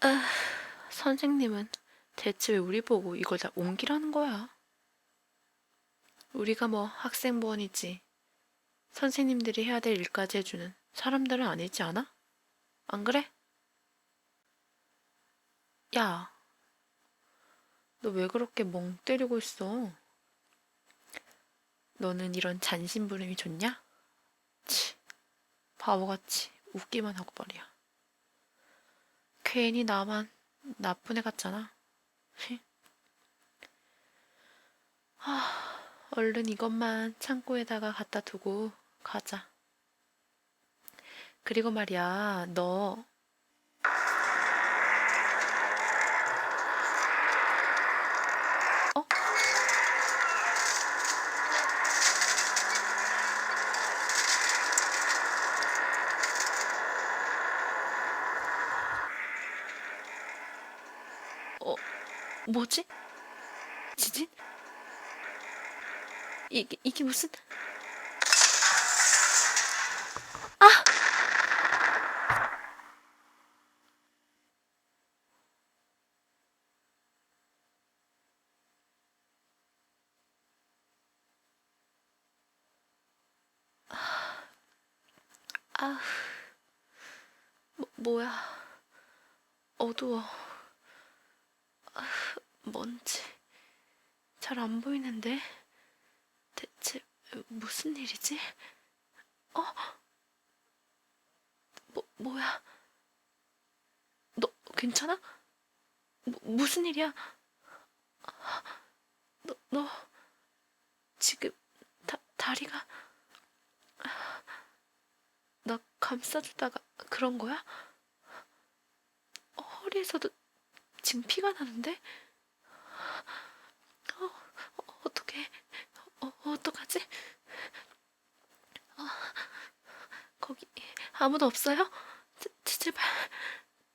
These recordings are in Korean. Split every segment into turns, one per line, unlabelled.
아, 선생님은 대체 왜 우리 보고 이걸 다 옮기라는 거야? 우리가 뭐 학생부원이지. 선생님들이 해야 될 일까지 해주는 사람들은 아니지 않아? 안 그래? 야, 너 왜 그렇게 멍 때리고 있어? 너는 이런 잔심부름이 좋냐? 치, 바보같이 웃기만 하고 말이야. 괜히 나만 나쁜 애 같잖아. 아, 얼른 이것만 창고에다가 갖다 두고 가자. 그리고 말이야, 너 어? 어, 뭐지? 지진? 이게, 이게 무슨... 아! 아, 뭐, 뭐야. 어두워. 아, 뭔지 잘 안 보이는데? 대체 무슨 일이지? 어? 뭐, 뭐야? 너 괜찮아? 뭐, 무슨 일이야? 너, 너 지금 다, 다리가 나 감싸주다가 그런 거야? 허리에서도 지금 피가 나는데? 어, 어, 어떡해. 어, 어떡하지? 아, 거기 아무도 없어요? 제, 제- 제발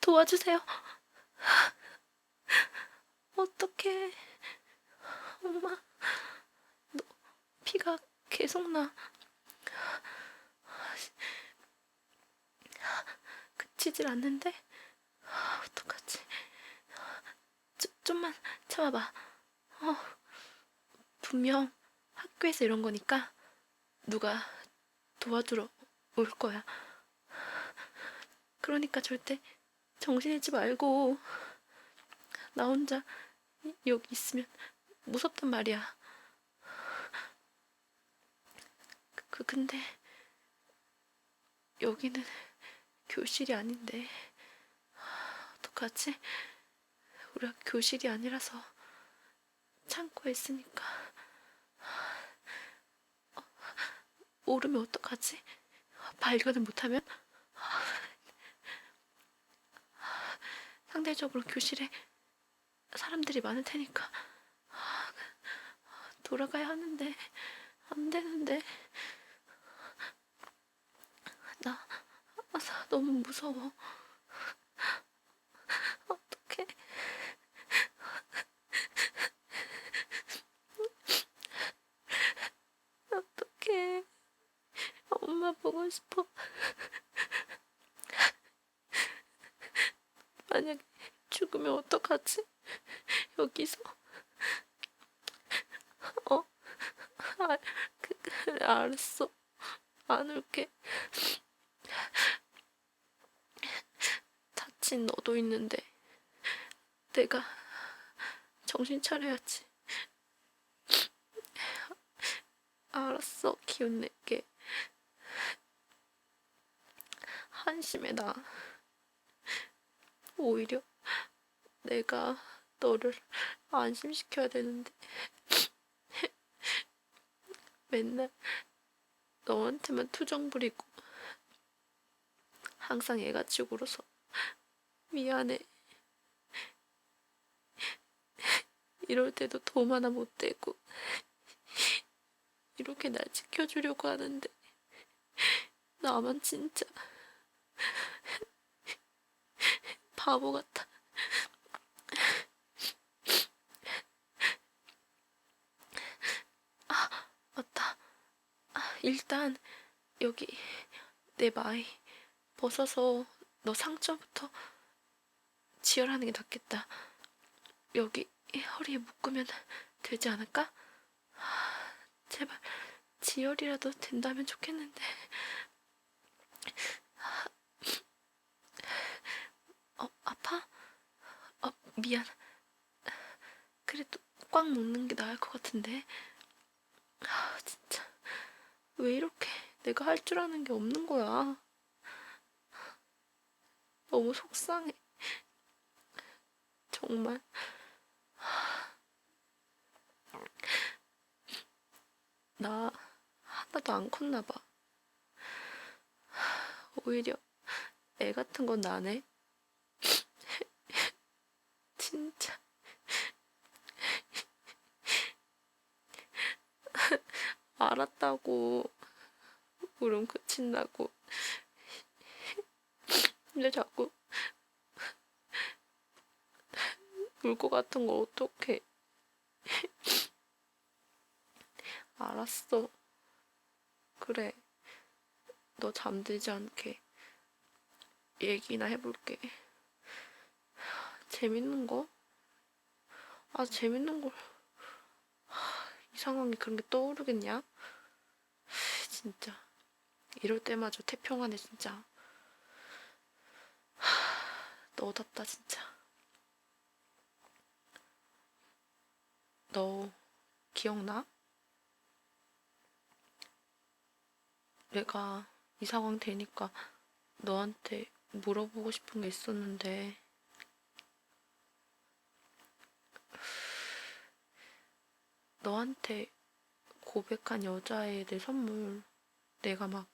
도와주세요. 어떡해. 엄마, 너 피가 계속 나. 그치질 않는데? 아, 어떡하지? 좀, 좀만 참아봐. 어, 분명 학교에서 이런 거니까 누가 도와주러 올 거야. 그러니까 절대 정신 잃지 말고 나 혼자 여기 있으면 무섭단 말이야. 그, 그 근데 여기는 교실이 아닌데 어떡하지? 우리가 교실이 아니라서 창고에 있으니까 어, 모르면 어떡하지? 발견을 못하면? 상대적으로 교실에 사람들이 많을 테니까. 돌아가야 하는데 안 되는데. 나, 나 너무 무서워. 어떡해. 어떡해 엄마 보고 싶어. 만약에 죽으면 어떡하지? 여기서? 어? 아, 그, 그래 알았어. 안 울게. 다친 너도 있는데 내가 정신 차려야지. 알았어 기운 낼게 한심해 나 오히려 내가 너를 안심시켜야 되는데. 맨날 너한테만 투정 부리고 항상 애같이 굴어서 미안해. 이럴 때도 도움 하나 못 대고 이렇게 날 지켜주려고 하는데 나만 진짜 바보 같아. 아, 맞다. 아, 일단 여기 내 마이 벗어서 너 상처부터 지혈하는 게 낫겠다. 여기 허리에 묶으면 되지 않을까? 하, 제발 지혈이라도 된다면 좋겠는데. 어, 아파? 어, 미안. 그래도 꽉 묶는 게 나을 것 같은데. 아, 진짜. 왜 이렇게 내가 할 줄 아는 게 없는 거야? 너무 속상해. 정말. 나 하나도 안 컸나 봐. 오히려 애 같은 건 나네. 진짜. 알았다고. 울음 그친다고. 근데 자꾸 울 것 같은 거 어떡해. 알았어. 그래. 너 잠들지 않게 얘기나 해볼게. 재밌는 거? 아, 재밌는 걸. 하, 이 상황에 그런 게 떠오르겠냐? 진짜. 이럴 때마저 태평하네, 진짜. 하, 너답다, 진짜. 너 기억나? 내가 이 상황 되니까 너한테 물어보고 싶은 게 있었는데, 너한테 고백한 여자애에 내 선물 내가 막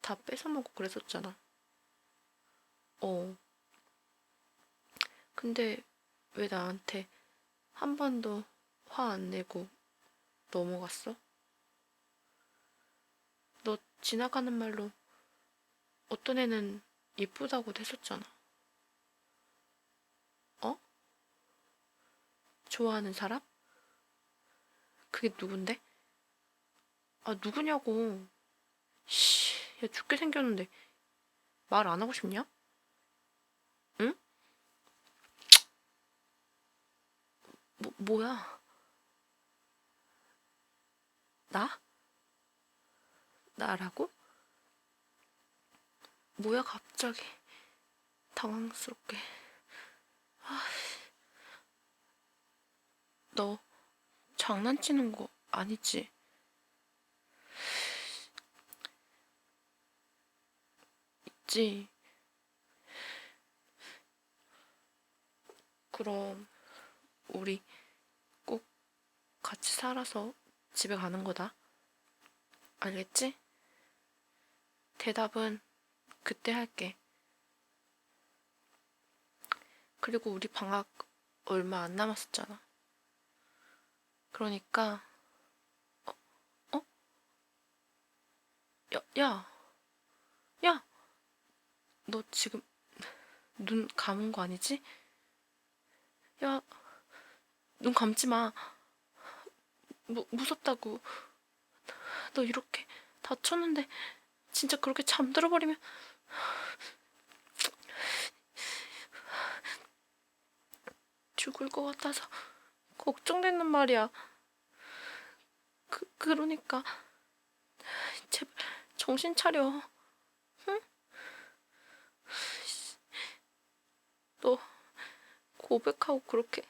다 뺏어먹고 그랬었잖아. 어. 근데 왜 나한테 한 번도 화 안 내고 넘어갔어? 너 지나가는 말로 어떤 애는 예쁘다고 했었잖아. 어? 좋아하는 사람? 그게 누군데? 아, 누구냐고. 씨, 야, 죽게 생겼는데. 말 안 하고 싶냐? 응? 뭐, 뭐야? 나? 나라고? 뭐야, 갑자기. 당황스럽게. 아, 너 장난치는 거 아니지? 있지. 그럼 우리 꼭 같이 살아서 집에 가는 거다. 알겠지? 대답은 그때 할게. 그리고 우리 방학 얼마 안 남았었잖아. 그러니까 어? 어? 야, 야, 야, 너 지금 눈 감은 거 아니지? 야, 눈 감지 마. 무, 무섭다고. 너 이렇게 다쳤는데 진짜 그렇게 잠들어 버리면 죽을 것 같아서 걱정되는 말이야. 그, 그러니까 제발 정신 차려. 응? 너 고백하고 그렇게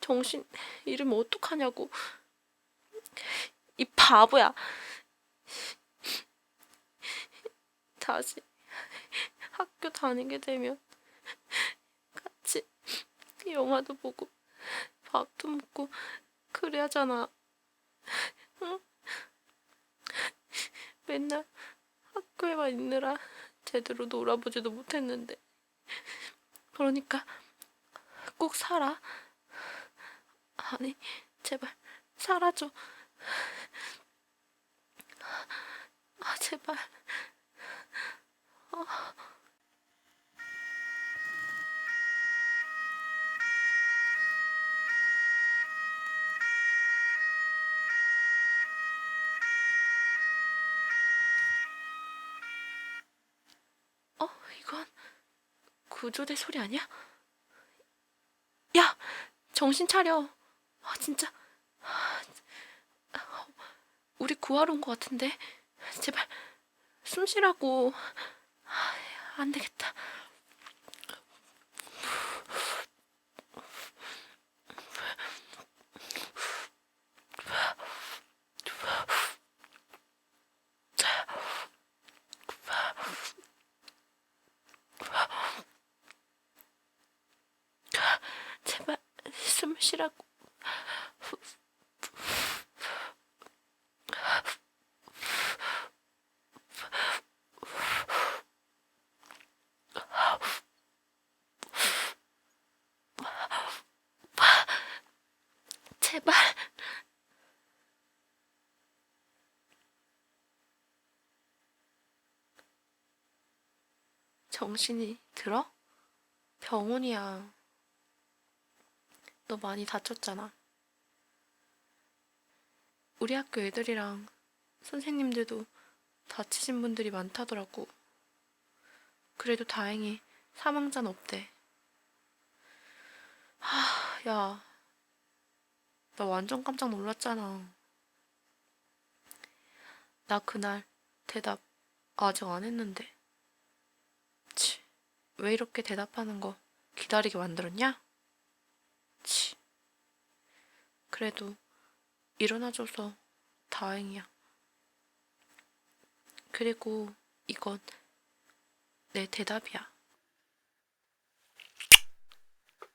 정신 잃으면 어떡하냐고. 이 바보야. 다시 학교 다니게 되면 같이 영화도 보고 밥도 먹고 그래야잖아. 응? 맨날 학교에만 있느라 제대로 놀아보지도 못했는데. 그러니까 꼭 살아. 아니, 제발 살아줘. 아, 제발. 어, 구조대 소리 아니야? 야, 정신 차려. 아, 진짜. 아, 우리 구하러 온 것 같은데. 제발, 숨 쉬라고. 아, 안 되겠다. 제발. 정신이 들어? 병원이야. 너 많이 다쳤잖아. 우리 학교 애들이랑 선생님들도 다치신 분들이 많다더라고. 그래도 다행히 사망자는 없대. 하, 야. 나 완전 깜짝 놀랐잖아. 나 그날 대답 아직 안 했는데. 치, 왜 이렇게 대답하는 거 기다리게 만들었냐? 치. 그래도 일어나줘서 다행이야. 그리고 이건 내 대답이야.